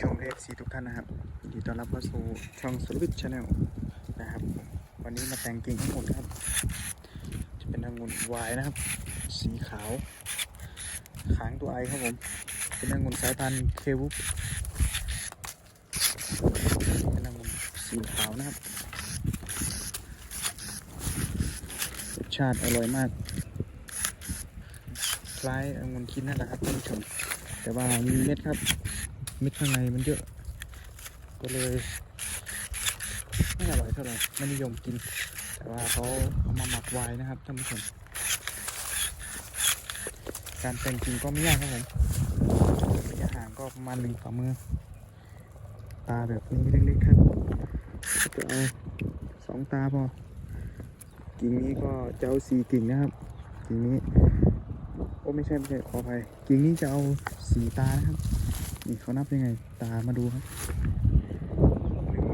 ชมเอฟซีทุกท่านนะครับยินดีต้อนรับเข้าสู่ช่องสวิตชาแนลนะครับวันนี้มาแต่งกิ่งทั้งหมดครับ จะเป็นองุ่นวายนะครับ สีขาวค้างตัวไอครับผม เป็นองุ่นสายพันธุ์เควุปเป็นองุ่นสีขาวนะครับรสชาติอร่อยมาก คล้ายองุ่นคินนั่นแหละครับท่านผู้ชมแต่ว่ามีเม็ดครับ เม็ดข้างในมันเยอะ ก็เลยไม่อร่อยเท่าไหร่ไม่นิยมกิน แต่ว่าเขาเอามาหมักไว้นะครับท่านผู้ชมการแต่งจริงก็ไม่ยากครับผมระยะห่างก็ประมาณหนึ่งฝ่ามือตาแบบนี้เล็กๆครับจะเอาสองตาพอกิ่งนี้ก็จะเอาสี่กิ่งนะครับกิ่งนี้โอ้ไม่ใช่ไม่ใช่ขออภัยกิ่งนี้จะเอาสี่ตานะครับ นี่เขานับยังไง ตามาดูครับหนึ่ง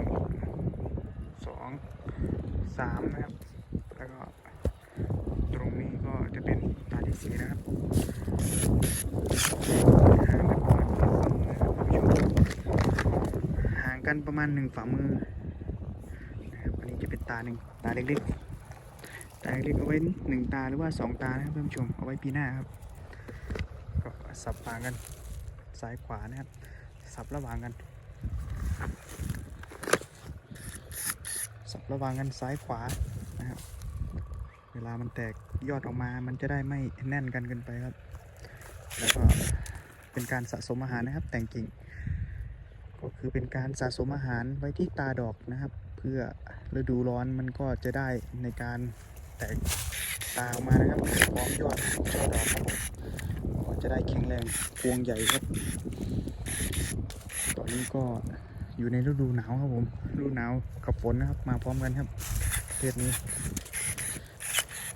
สองสามนะครับ แล้วก็ตรงนี้ก็จะเป็นตาที่สี่นะครับห่างกันประมาณหนึ่งฝ่ามือนะครับอันนี้จะเป็นตาหนึ่งตาเล็กๆ ตาเล็กเอาไว้หนึ่งตาหรือว่าสองตานะครับท่านผู้ชมเอาไว้ปีหน้าครับก็สับปางกัน ซ้ายขวานะครับ สับระหว่างกัน สับระหว่างกันซ้ายขวานะครับ เวลามันแตกยอดออกมา มันจะได้ไม่แน่นกันเกินไปครับ แล้วก็เป็นการสะสมอาหารนะครับ แต่งกิ่ง ก็คือเป็นการสะสมอาหารไว้ที่ตาดอกนะครับ เพื่อฤดูร้อนมันก็จะได้ในการแตกตาออกมานะครับพร้อมยอดช่อดดอกครับผม จะได้แข็งแรงพวงใหญ่ครับ ตอนนี้ก็อยู่ในฤดูหนาวครับผมฤดูหนาวกับฝนนะครับ มาพร้อมกันครับเทศนี้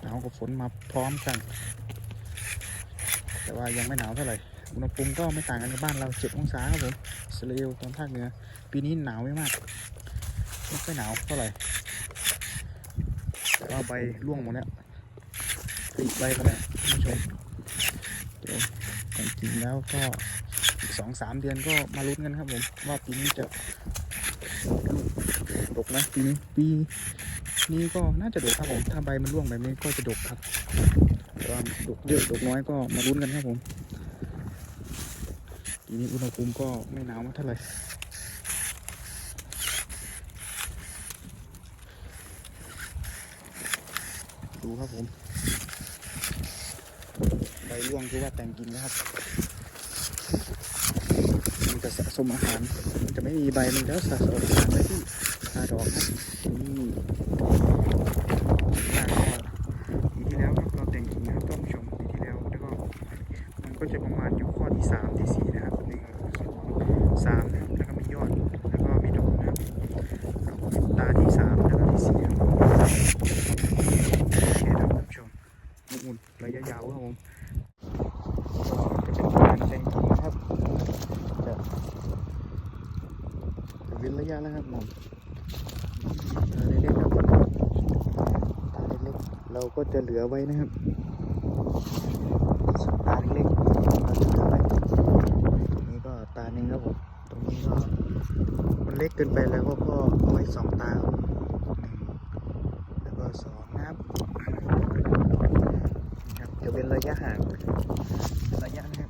หนาวกับฝนมาพร้อมกัน แต่ว่ายังไม่หนาวเท่าไหร่อุณหภูมิก็ไม่ต่างกันกับบ้านเรา7องศาครับผมสราเอลตอนภาคเหนือ ปีนี้หนาวไม่มากไม่ค่อยหนาวเท่าไหร่แต่ว่าใบร่วงหมดแล้วใบมาแล้วท่านผู้ชม จริงแล้วก็อีกสองสามเดือนก็มาลุ้นกันครับผม ว่าปีนี้จะดกนะปีนี้ปีนี้ก็น่าจะดกครับผม ถ้าใบมันร่วงแบบนี้ก็จะดกครับแต่ว่าดกเยอะดกน้อยก็มาลุ้นกันครับผมปีนี้อุณหภูมิก็ไม่หนาวมากเท่าไหร่ดูครับผม ใบร่วงคือว่าแต่งกินนะครับ มันจะสะสมอาหาร มันจะไม่มีใบ มันจะสะสมอาหารไว้ที่ตาดอกครับนี่ตาก็ปีที่แล้วครับเราแต่งกิ่งนะครับท่านผู้ชมปีที่แล้วแล้วก็มันก็จะประมาณอยู่ข้อที่สามที่สี่นะครับหนึ่งสองสามนะครับแล้วก็มียอดแล้วก็มีดอกนะครับตาที่สามแล้วก็ที่สี่ครับโอเคครับท่านผู้ชมอุ่นระยะยาวครับผม ก็จะเป็นการแต่งกิ่งนะครับจะจะเว้ นะครับผมตาเล็กๆครับตาเล็กๆเราก็จะเหลือไว้นะครับส่วนตาเล็กๆเราจะเหลือไว้ตรงนี้ก็ตาหนึ่งครับผมตรงนี้ก็มันเล็กเกินไปแล้วก็ก็เอาไว้สองตาหนึ่งแล้วก็สองนะครับนี่ครับจะเป็นระยะห่างระยะนะครับ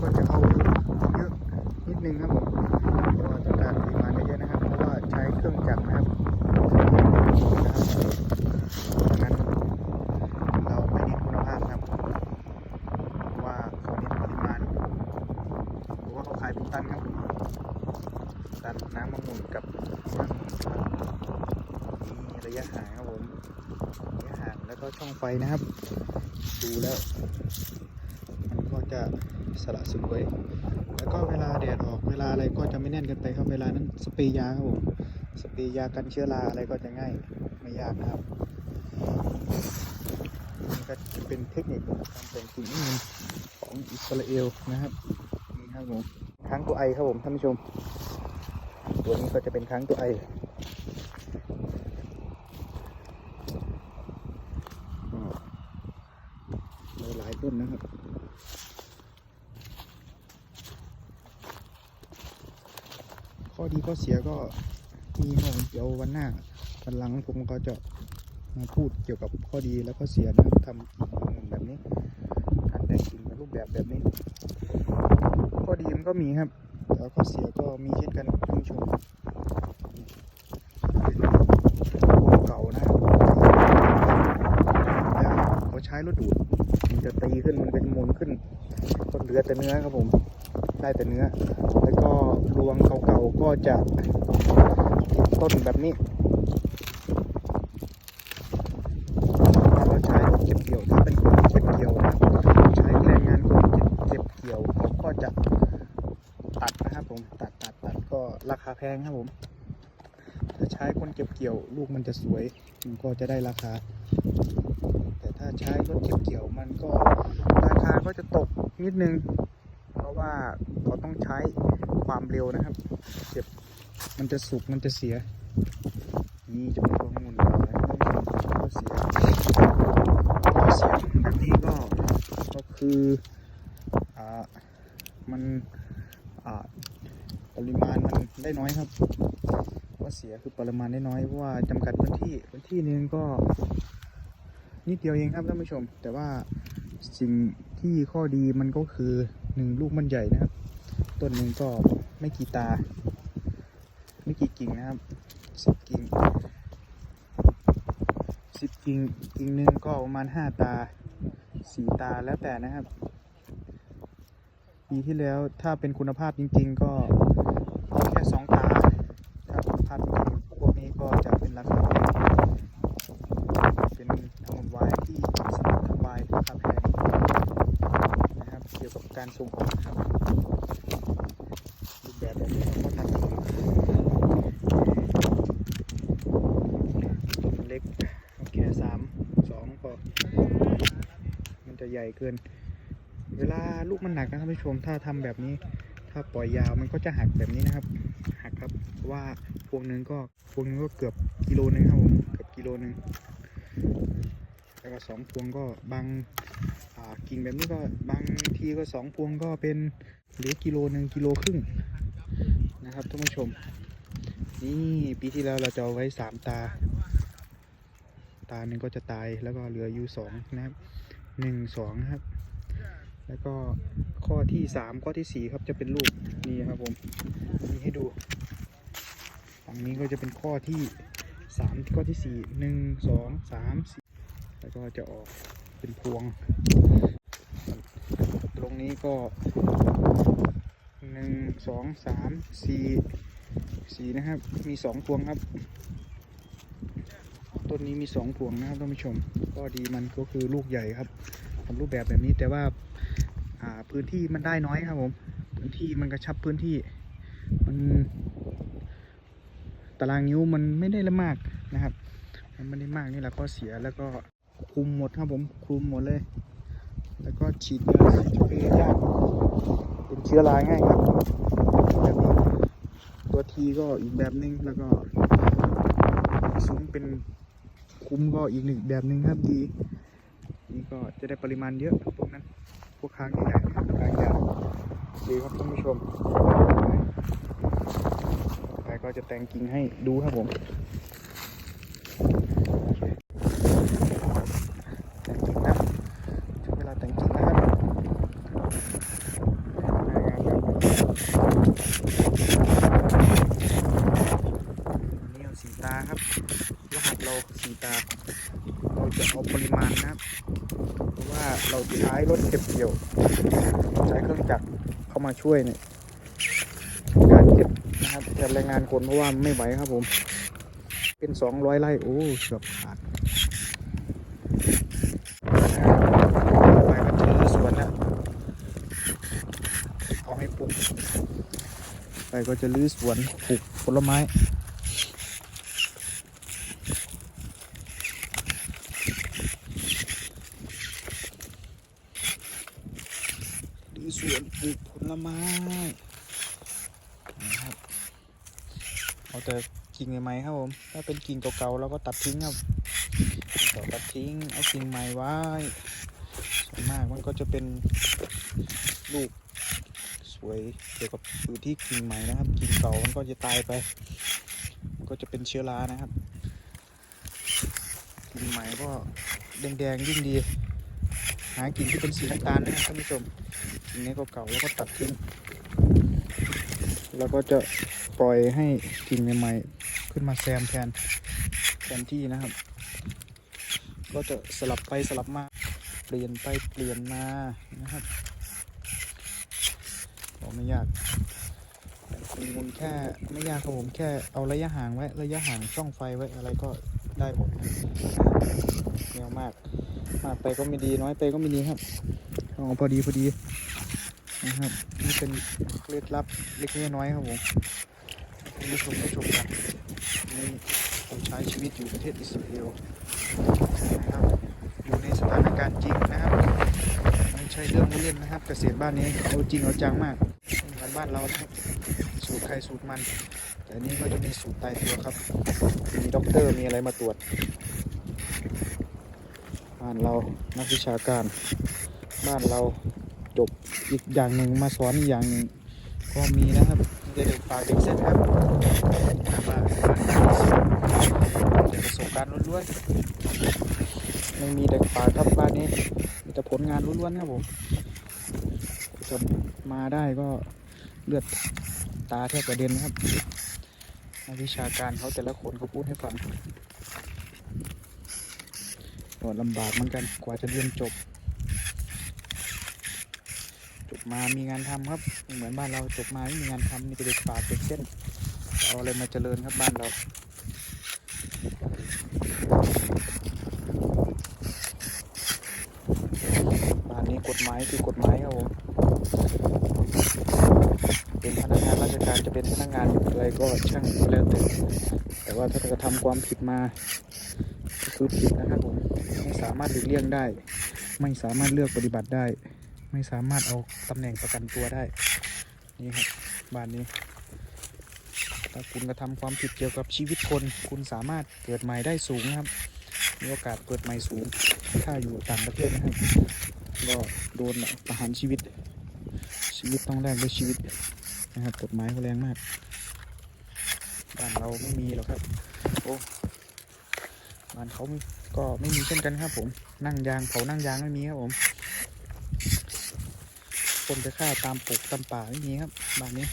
ก็จะเอาเยอะนิดนึงครับผมเพราะว่าต้องการปริมาณเยอะๆนะครับ เพราะว่าใช้เครื่องจักรนะครับดังนั้นเราไม่เน้นคุณภาพครับเพราะว่าเขาเน้นปริมาณเพรายเป็นตันครับตันน้ำมะม่วงกับน้ำมะม่วงครับมีระยะห่างครับผมระยะห่างแล้วก็ช่องไฟนะครับ ดูแล้วมันก็จะสละสวยแล้วก็เวลาแดดออกเวลาอะไรก็จะไม่แน่นกันไปครับเวลานั้นสเปรย์ยาครับผมสเปรย์ยากันเชื้อราอะไรก็จะง่ายไม่ยากครับนี่ก็จะเป็นเทคนิคการแต่งกิ่งของอิสราเอลนะครับนี่ครับผม ค้างตัวไอครับผมท่านผู้ชม ตัวนี้ก็จะเป็นค้างตัวไอหลายต้นนะครับข้อดีข้อเสียก็มีครับเดี๋ยววันหน้าวันหลังผมก็จะมาพูดเกี่ยวกับข้อดีและข้อเสียนะทำกิ่งแบบนี้การแต่งกิ่งในรูปแบบแบบนี้ ข้อดีมันก็มีครับแล้วข้อเสียก็มีเช่นกันท่านผู้ชมพวกเก่านะเขาใช้รถดูดมันจะตีขึ้นมันเป็นมนขึ้นก็เหลือแต่เนื้อครับผม ได้แต่เนื้อ แล้วก็รวงเก่าๆก็จะติดต้นแบบนี้ถ้าเราใช้รถเก็บเกี่ยวถ้าเป็นคนเก็บเกี่ยวนะครับใช้แรงงานคนเก็บเกี่ยวเขาก็จะตัดนะครับผมตัดตัดตัดก็ราคา แพงครับผม ถ้าใช้คนเก็บเกี่ยวลูกมันจะสวยมันก็จะได้ราคา แต่ถ้าใช้รถเก็บเกี่ยวมันก็ราคาก็จะตกนิดนึง เพราะว่าเขาต้องใช้ความเร็วนะครับ เก็บมันจะสุกมันจะเสีย นี่จะเป็นตัวองุ่นะครับก็เสียก็เสียแบบนี้ก็ก็คืออ่ามันอ่าปริมาณมัน ได้น้อยครับก็เสียคือปริมาณได้น้อยเพราะว่าจำกัดพื้นที่พื้นที่นึงก็นิดเดียวเองครับท่านผู้ชม แต่ว่าสิ่งที่ข้อดีมันก็คือหนึ่งลูกมันใหญ่นะครับ ต้นหนึ่งก็ไม่กี่ตา ไม่กี่กิ่งนะครับสิบกิ่งสิบกิ่งกิ่งหนึ่งก็ประมาณห้าตาสี่ตาแล้วแต่นะครับ ปีที่แล้วถ้าเป็นคุณภาพจริง ๆ ก็ สองตาถ้าคุณภาพจริงๆพวกนี้ก็จะเป็นราคาแพงเป็นองุ่นวายที่สำหรับทำวายราคาแพงนะครับเกี่ยวกับการส่งออกครับรูปแบบแบบนี้เราก็ทำเองต้นมันเล็กแค่สามสองก็มันจะใหญ่เกิน เวลาลูกมันหนักนะครับท่านผู้ชมถ้าทำแบบนี้ ถ้าปล่อยยาวมันก็จะหักแบบนี้นะครับ หักครับว่าพวงหนึ่งก็พวงหนึงก็เกือบกิโลนึงครับผมเกือบกิโลนึงแล้วก็สองพวงก็บางกิ่งแบบนี้ก็บางทีก็สองพวงก็เป็นเหลือกิโลหนึ่งกิโลครึ่งนะครับท่านผู้ชม นี่ปีที่แล้วเราจะเอาไว้สามตา ตาหนึ่งก็จะตายแล้วก็เหลืออยู่สองนะครับหนึ่งสองครับ แล้วก็ข้อที่สามข้อที่สี่ครับจะเป็นลูกนี่ครับผมมีให้ดูฝั่งนี้ก็จะเป็นข้อที่สามข้อที่สี่หนึ่งสองสามสี่แล้วก็จะออกเป็นพวง ตรงนี้ก็หนึ่งสองสามสี่สี่นะครับมีสองพวงครับต้นนี้มีสองพวงนะครับท่านผู้ชม ก็ดีมันก็คือลูกใหญ่ครับ ทำรูปแบบแบบนี้ แต่ว่าพื้นที่มันได้น้อยครับผมพื้นที่มันกระชับพื้นที่มันตารางนิ้วมันไม่ได้ละมากนะครับ มันไม่ได้มากนี่แหละก็เสียแล้วก็คุมหมดครับผมคุมหมดเลย แล้วก็ฉีดยาฉีดสเปรย์ยากเป็นเชื้อราง่ายครับแบบนี้ตัวทีก็อีกแบบหนึงแล้วก็ซุ้มเป็นคุมก็อีกหนึ่งแบบหนึ่งครับดี ก็จะได้ปริมาณเยอะพวกนั้น พวกค้างใหญ่ๆค้างยาวดีครับท่านผู้ชมไปก็จะแต่งกิ่งให้ดูครับผม แต่งกิ่งนะถึงเวลาแต่งกิ่งนะครับอันนี้เอาสีตาครับ รหัสเราสีตา เราจะเอาปริมาณนะครับ เพราะว่าเราใช้รถเก็บเกี่ยว ใช้เครื่องจักรเข้ามาช่วยเนี่ยการเก็บนะครับแต่แรงงานคนเพราะว่าไม่ไหวครับผม เป็นสองร้อยไร่โอ้เกือบขาดไปก็จอสวนแล้วเอาให้ปลูกไปก็จะรื้อสวนปลูกผลไม้ หรือ สวนปลูกผลไม้นะครับเอาแต่กิ่งใหม่ครับผม ถ้าเป็นกิ่งเก่าๆเราก็ตัดทิ้งครับตัดทิ้งเอากิ่งใหม่ไว้ส่วนมากมันก็จะเป็นลูกสวยเกี่ยวกับอยู่ที่กิ่งใหม่นะครับ กิ่งเก่ามันก็จะตายไป มันก็จะเป็นเชื้อรานะครับ กิ่งใหม่ก็แดงๆยิ่งดี หากิ่งที่เป็นสีน้ำตาลนะครับท่านผู้ชมกิ่งนี้ก็เก่าแล้วก็ตัดทิ้งแล้วก็จะปล่อยให้กิ่งใหม่ๆขึ้นมาแซมแทนแทนที่นะครับ ก็จะสลับไปสลับมาเปลี่ยนไปเปลี่ยนมานะครับก็ไม่ยากคุณมุนแค่ไม่ยากครับผมแค่เอาระยะห่างไว้ระยะห่างช่องไฟไว้อะไรก็ได้หมดไม่เอามาก มากไปก็ไม่ดีน้อยไปก็ไม่ดีครับเอาพอดีพอดีนะครับนี่เป็นเคล็ดลับเล็กๆน้อยครับผมคุณผู้ชมผู้ชมกันนี่ผมใช้ชีวิตอยู่ประเทศอิสราเอลนะครับอยู่ในสถานการณ์จริงนะครับไม่ใช่เรื่องเล่นนะครับ เกษตรบ้านนี้เอาจริงเอาจังมากเหมือนบ้านเราครับสูตรใครสูตรมัน แต่นนี้ก็จะมีสูตรตายตัวครับ มีด็อกเตอร์มีอะไรมาตรวจ บ้านเรานักวิชาการ บ้านเราจบอีกอย่างหนึ่งมาสอนอีกอย่างหนึ่งก็มีนะครับเด็กปากเด็กเส้นครับมาเด็กประสบการณ์ล้วนๆไม่มีเด็กป่าครับบ้านนี้มีแต่ผลงานล้วนๆครับผมจะมาได้ก็เลือดตาแทบกระเด็นครับนักวิชาการเขาแต่ละคนเขาพูดให้ฟัง ก็ลำบากเหมือนกันกว่าจะเรียนจบ จบมามีงานทำครับ เหมือนบ้านเราจบมาไม่มีงานทำมีแต่เด็กป่าเด็กเส้นเอาอะไรมาเจริญครับบ้านเราบ้านนี้กฎหมายคือกฎหมายครับผมเป็นพนักงานราชการจะเป็นพนักงานอะไรก็ช่างแล้วแต่แต่ว่าถ้ากระทำความผิดมา ก็คือผิดนะครับผมไม่สามารถหลีกเลี่ยงได้ ไม่สามารถเลือกปฏิบัติได้ ไม่สามารถเอาตำแหน่งประกันตัวได้ นี่ครับบ้านนี้ ถ้าคุณกระทำความผิดเกี่ยวกับชีวิตคน คุณสามารถเกิดใหม่ได้สูงนะครับมีโอกาสเกิดใหม่สูง ถ้าอยู่ต่างประเทศนะครับก็โดนประหารชีวิต ชีวิตต้องแลกด้วยชีวิตนะครับกฎหมายเขาแรงมากบ้านเราไม่มีหรอกครับ โอ้ บ้านเขาก็ไม่มีเช่นกันครับผม นั่งยางเผานั่งยางไม่มีครับผมคนไปฆ่าตามปลูกตามป่าไม่มีครับบ้านนี้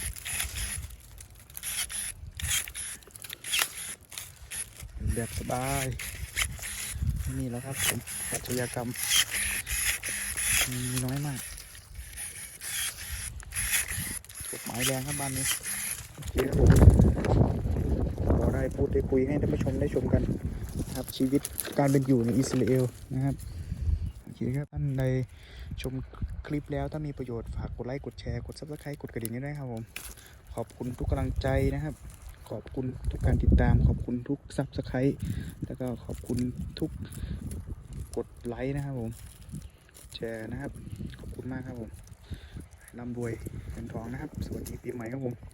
แบบสบายไม่มีแล้วครับผมอาชญากรรมมีน้อยมากกฎหมายแรงครับบ้านนี้โอเคครับผมเราได้พูดได้คุยให้ท่านผู้ชมได้ชมกัน นะครับชีวิตการเป็นอยู่ในอิสราเอลนะครับโอเคครับท่านใดชมคลิปแล้วถ้ามีประโยชน์ฝากกดไลค์กดแชร์กดซับสไครต์กดกระดิ่งให้ด้วยครับผมขอบคุณทุกกำลังใจนะครับ ขอบคุณทุกการติดตาม ขอบคุณทุกซับสไครต์แล้วก็ขอบคุณทุกกดไลค์นะครับผมแชร์นะครับ ขอบคุณมากครับผมร่ำรวยเงินทองนะครับ สวัสดีปีใหม่ครับผม